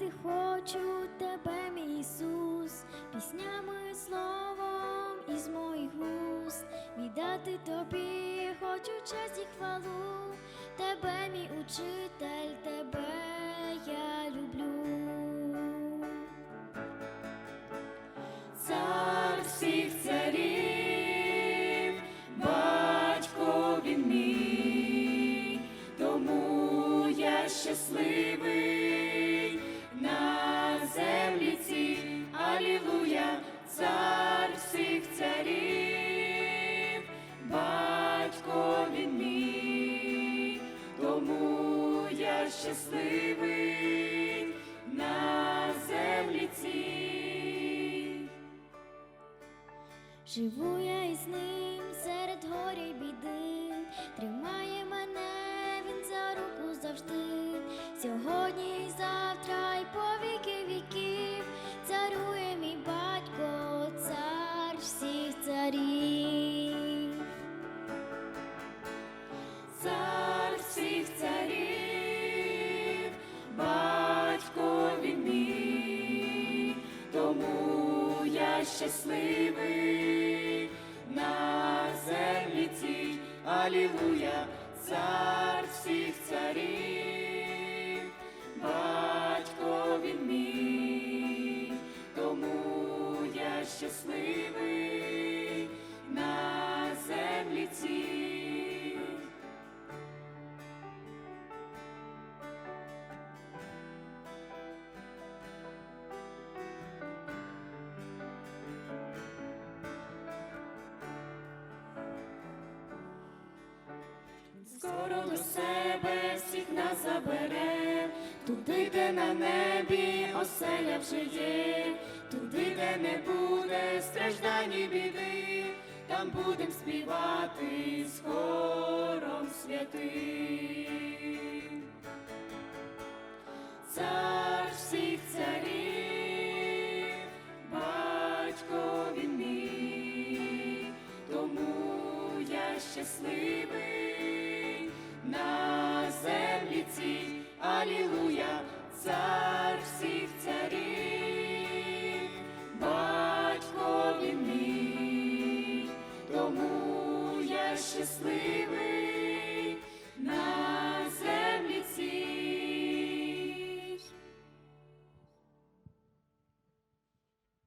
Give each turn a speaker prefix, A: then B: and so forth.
A: Віддати хочу тебе, мій Ісус, піснями, словом із моїх уст. Віддати тобі хочу честь і хвалу, тебе, мій учитель, тебе я люблю.
B: Цар всіх царів, батько він мій, тому я щасливий щасливий на землі цій.
A: Живу я із ним серед горя й біди, тримає мене він за руку завжди. Сьогодні і завтра, й по віки віків, царює мій батько, цар всіх царів.
B: Цар всіх царів, щасливий на землі цій, Алілуя, цар всіх царів, батько він мій, тому я щасливий на землі цій. Скоро до себе всіх нас забере, туди, де на небі оселя вже є, туди, де не буде страждань і біди, там будем співати з хором святим. Цар всіх царів, батько він мій, тому я щасливий Аллилуйя цар всіх царів, батько він мій, тому я щасливий.